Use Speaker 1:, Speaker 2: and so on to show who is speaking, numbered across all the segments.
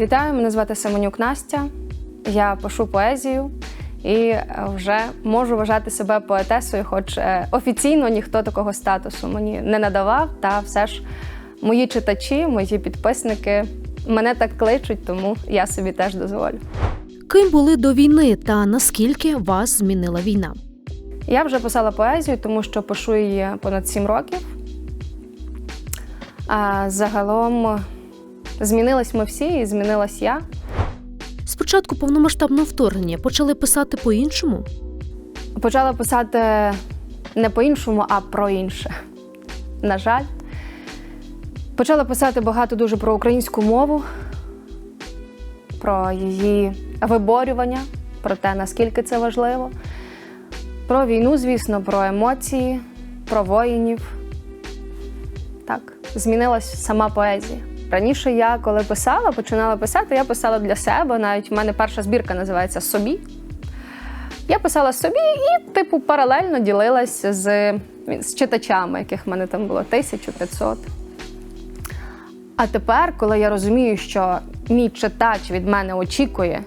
Speaker 1: Вітаю, мене звати Семенюк Настя. Я пишу поезію і е, вже можу вважати себе поетесою, хоч е, офіційно ніхто такого статусу мені не надавав. Та все ж мої читачі, мої підписники мене так кличуть, тому я собі теж дозволю.
Speaker 2: Ким були до війни та наскільки вас змінила війна?
Speaker 1: Я вже писала поезію, тому що пишу її понад сім років. А загалом змінились ми всі, і змінилась я.
Speaker 2: Спочатку повномасштабного вторгнення почали писати по-іншому.
Speaker 1: Почала писати не по-іншому, а про інше. На жаль. Почала писати багато дуже про українську мову, про її виборювання, про те, наскільки це важливо, про війну, звісно, про емоції, про воїнів. Так, змінилась сама поезія. Раніше я, коли писала, починала писати, я писала для себе. Навіть в мене перша збірка називається Собі. Я писала собі і, типу, паралельно ділилася з, з читачами, яких в мене там було 1500. А тепер, коли я розумію, що мій читач від мене очікує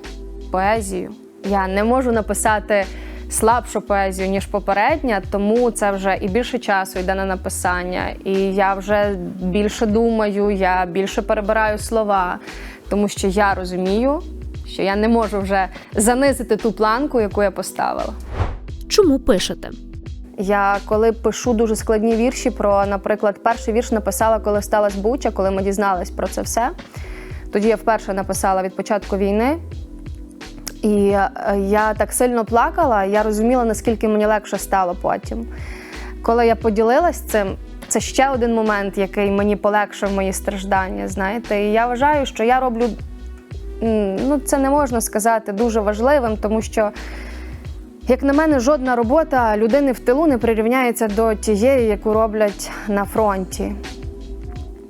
Speaker 1: поезію, я не можу написати слабшу поезію, ніж попередня, тому це вже і більше часу йде на написання, і я вже більше думаю, я більше перебираю слова, тому що я розумію, що я не можу вже занизити ту планку, яку я поставила.
Speaker 2: Чому пишете?
Speaker 1: Я коли пишу дуже складні вірші про, наприклад, перший вірш написала, коли сталася Буча, коли ми дізнались про це все. Тоді я вперше написала від початку війни. І е, я так сильно плакала, я розуміла, наскільки мені легше стало потім. Коли я поділилась цим, це ще один момент, який мені полегшив мої страждання. Знаєте, і я вважаю, що я роблю ну, це не можна сказати дуже важливим, тому що. Як на мене, жодна робота людини в тилу не прирівняється до тієї, яку роблять на фронті.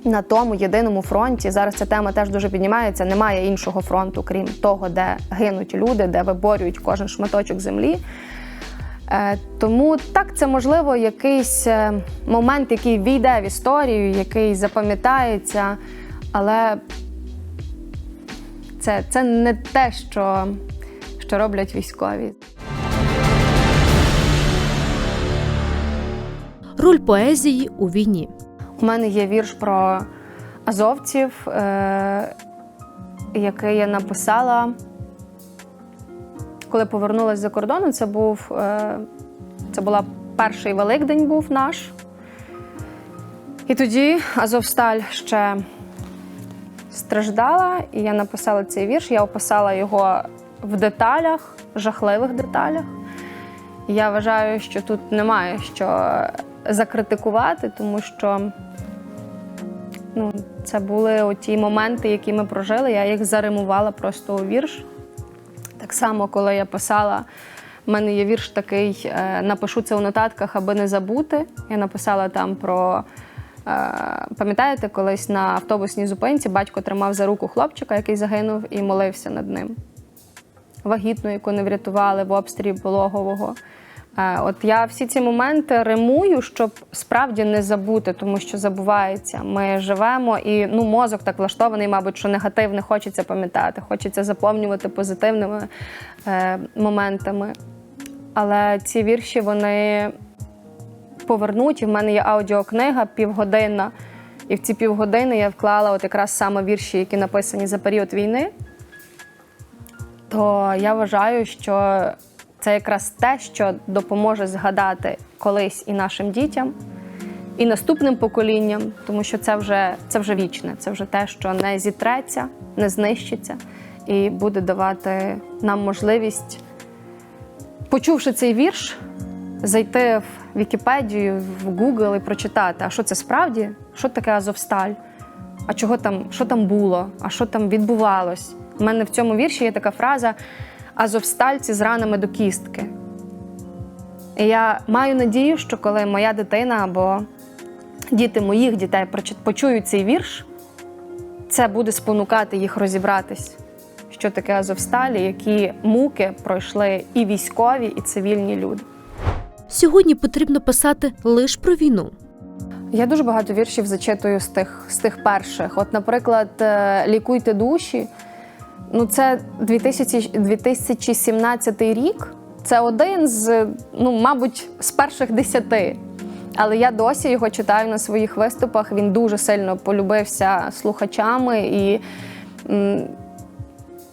Speaker 1: На тому єдиному фронті. Зараз ця тема теж дуже піднімається. Немає іншого фронту, крім того, де гинуть люди, де виборюють кожен шматочок землі. Е, Тому так, це можливо якийсь е, момент, який війде в історію, який запам'ятається, але це, це не те, що, що роблять військові.
Speaker 2: Роль поезії у війні.
Speaker 1: У мене є вірш про азовців, е- який я написала, коли повернулася за кордону. Це був е- це була перший Великдень був наш. І тоді Азовсталь ще страждала, і я написала цей вірш. Я описала його в деталях, жахливих деталях. Я вважаю, що тут немає що закритикувати, тому що ну, це були ті моменти, які ми прожили. Я їх заримувала просто у вірш. Так само, коли я писала, в мене є вірш такий, е, напишу це у нотатках, аби не забути. Я написала там про. е, Пам'ятаєте, колись на автобусній зупинці батько тримав за руку хлопчика, який загинув, і молився над ним. Вагітну, яку не врятували в обстрілі пологового. Е, От я всі ці моменти римую, щоб справді не забути, тому що забувається. Ми живемо, і ну мозок так влаштований, мабуть, що негатив не хочеться пам'ятати, хочеться заповнювати позитивними е, моментами. Але ці вірші вони повернуті. В мене є аудіокнига півгодинна, і в ці півгодини я вклала от якраз саме вірші, які написані за період війни. То я вважаю, що це якраз те, що допоможе згадати колись і нашим дітям, і наступним поколінням, тому що це вже, це вже вічне, це вже те, що не зітреться, не знищиться, і буде давати нам можливість, почувши цей вірш, зайти в Вікіпедію, в Google і прочитати, а що це справді, що таке Азовсталь, а чого там, що там було, а що там відбувалось. У мене в цьому вірші є така фраза Азовстальці з ранами до кістки. І я маю надію, що коли моя дитина або діти моїх дітей почують цей вірш, це буде спонукати їх розібратись, що таке Азовсталі, які муки пройшли і військові, і цивільні люди.
Speaker 2: Сьогодні потрібно писати лише про війну.
Speaker 1: Я дуже багато віршів зачитую з тих, з тих перших. От, наприклад, е, Лікуйте душі. Ну, це 2000, 2017 рік. Це один з, ну, мабуть, з перших десяти. Але я досі його читаю на своїх виступах. Він дуже сильно полюбився слухачами і.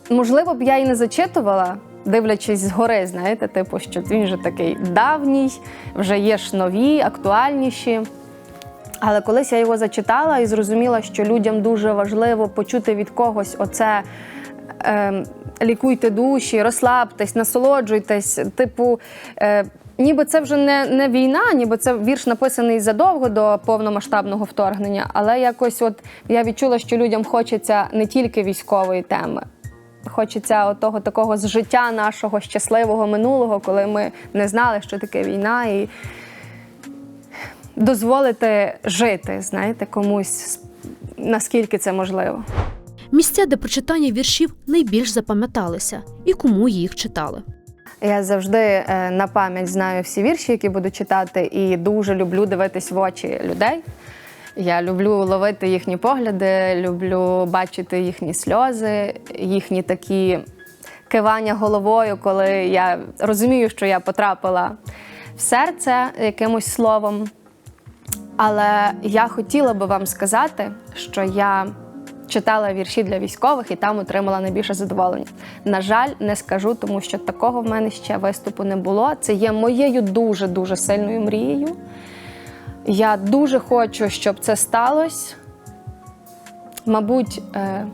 Speaker 1: Можливо б я і не зачитувала, дивлячись згори, знаєте, типу, що він вже такий давній, вже є ж нові, актуальніші. Але колись я його зачитала і зрозуміла, що людям дуже важливо почути від когось оце. Е, лікуйте душі, розслабтесь, насолоджуйтесь. Типу, е, ніби це вже не, не війна, ніби це вірш написаний задовго до повномасштабного вторгнення. Але якось от я відчула, що людям хочеться не тільки військової теми. Хочеться того такого з життя нашого щасливого минулого, коли ми не знали, що таке війна, і дозволити жити, знаєте, комусь наскільки це можливо.
Speaker 2: Місця, де прочитання віршів найбільш запам'яталися, і кому їх читали.
Speaker 1: Я завжди е, на пам'ять знаю всі вірші, які буду читати, і дуже люблю дивитись в очі людей. Я люблю ловити їхні погляди, люблю бачити їхні сльози, їхні такі кивання головою, коли я розумію, що я потрапила в серце якимось словом. Але я хотіла би вам сказати, що я читала вірші для військових і там отримала найбільше задоволення. На жаль, не скажу, тому що такого в мене ще виступу не було. Це є моєю дуже дуже сильною мрією. Я дуже хочу, щоб це сталося. Мабуть, е,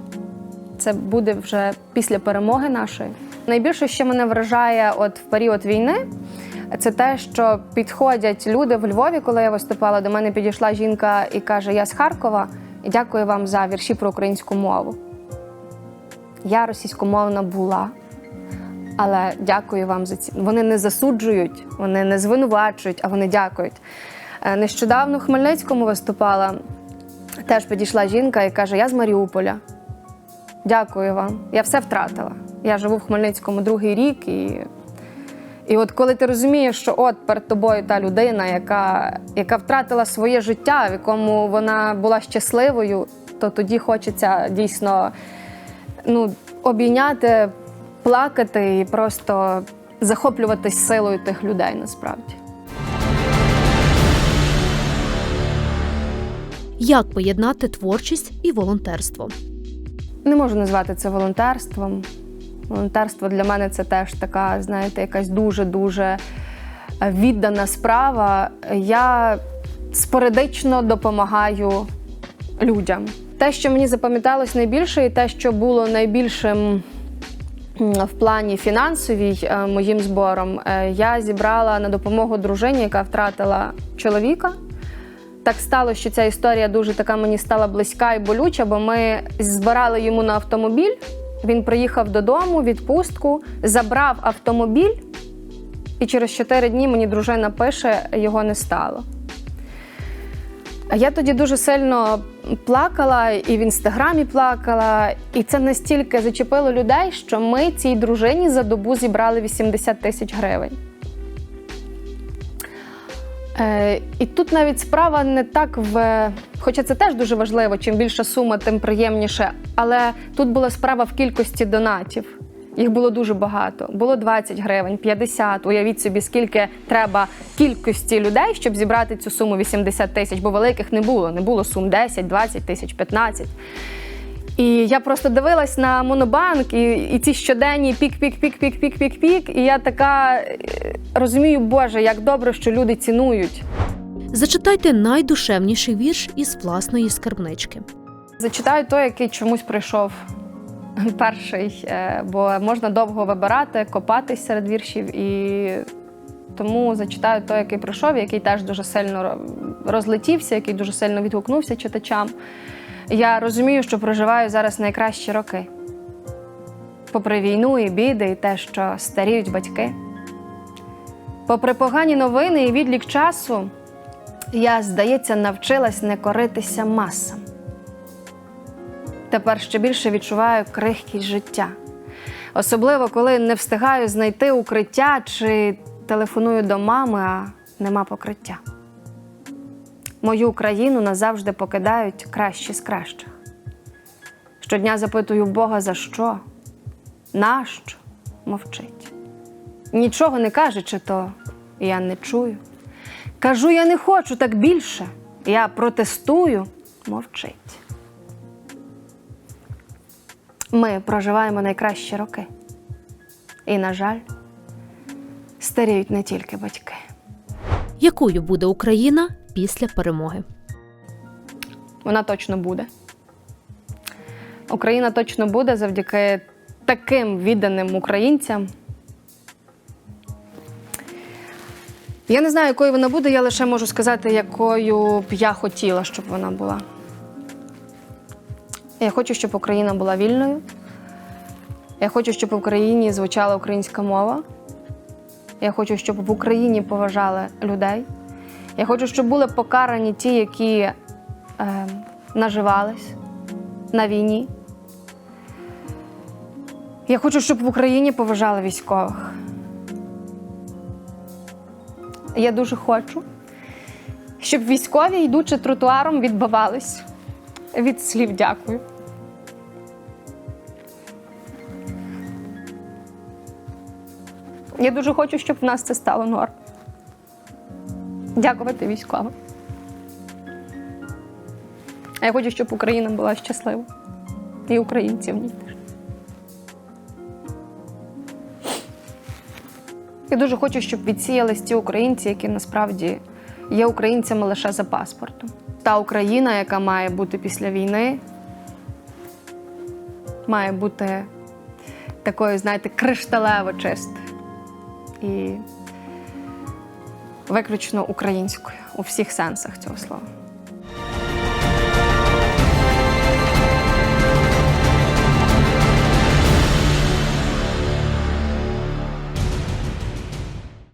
Speaker 1: це буде вже після перемоги нашої. Найбільше, що мене вражає от в період війни, це те, що підходять люди в Львові, коли я виступала, до мене підійшла жінка і каже: Я з Харкова дякую вам за вірші про українську мову. Я російськомовна була, але дякую вам за ці. Вони не засуджують, вони не звинувачують, а вони дякують. Е, Нещодавно в Хмельницькому виступала. Теж підійшла жінка і каже: Я з Маріуполя. Дякую вам. Я все втратила. Я живу в Хмельницькому другий рік, і, і от коли ти розумієш, що от перед тобою та людина, яка, яка втратила своє життя, в якому вона була щасливою, то тоді хочеться дійсно ну, обійняти, плакати і просто захоплюватись силою тих людей насправді.
Speaker 2: Як поєднати творчість і волонтерство?
Speaker 1: Не можу назвати це волонтерством. Волонтерство для мене це теж така, знаєте, якась дуже-дуже віддана справа. Я спорадично допомагаю людям. Те, що мені запам'яталось найбільше, і те, що було найбільшим в плані фінансовій е, моїм збором, е, я зібрала на допомогу дружині, яка втратила чоловіка. Так сталося, що ця історія дуже така мені стала близька і болюча, бо ми збирали йому на автомобіль. Він приїхав додому, відпустку, забрав автомобіль, і через 4 дні мені дружина пише, його не стало. Я тоді дуже сильно плакала і в інстаграмі плакала, і це настільки зачепило людей, що ми цій дружині за добу зібрали 80 тисяч гривень. Е, і тут навіть справа не так в. Хоча це теж дуже важливо, чим більша сума, тим приємніше. Але тут була справа в кількості донатів. Їх було дуже багато. Було 20 гривень, 50. Уявіть собі, скільки треба кількості людей, щоб зібрати цю суму 80 тисяч, бо великих не було. Не було сум 10, 20 тисяч, 15. І я просто дивилась на монобанк і, і ці щоденні пік-пік-пік-пік-пік-пік-пік. І я така е, розумію, Боже, як добре, що люди цінують.
Speaker 2: Зачитайте найдушевніший вірш із власної скарбнички.
Speaker 1: Зачитаю той, який чомусь прийшов перший, е, бо можна довго вибирати, копатись серед віршів. І тому зачитаю той, який прийшов, який теж дуже сильно розлетівся, який дуже сильно відгукнувся читачам. Я розумію, що проживаю зараз найкращі роки. Попри війну і біди, і те, що старіють батьки. Попри погані новини і відлік часу, я, здається, навчилась не коритися масам. Тепер ще більше відчуваю крихкість життя. Особливо, коли не встигаю знайти укриття чи телефоную до мами, а нема покриття. Мою країну назавжди покидають кращі з кращих. Щодня запитую Бога за що, Нащо мовчить? Нічого не каже, чи то я не чую. Кажу, я не хочу так більше. Я протестую, мовчить. Ми проживаємо найкращі роки. І, на жаль, старіють не тільки батьки.
Speaker 2: Якою буде Україна після перемоги?
Speaker 1: Вона точно буде. Україна точно буде завдяки таким відданим українцям. Я не знаю, якою вона буде, я лише можу сказати, якою б я хотіла, щоб вона була. Я хочу, щоб Україна була вільною. Я хочу, щоб в Україні звучала українська мова. Я хочу, щоб в Україні поважали людей. Я хочу, щоб були покарані ті, які е, наживались на війні. Я хочу, щоб в Україні поважали військових. Я дуже хочу, щоб військові, йдучи тротуаром, відбивались від слів дякую. Я дуже хочу, щоб в нас це стало норм. Дякувати військовим. А я хочу, щоб Україна була щаслива. І українці в ній теж. Я дуже хочу, щоб відсіялись ті українці, які насправді є українцями лише за паспортом. Та Україна, яка має бути після війни, має бути такою, знаєте, кришталево чистою. І виключно українською у всіх сенсах цього слова.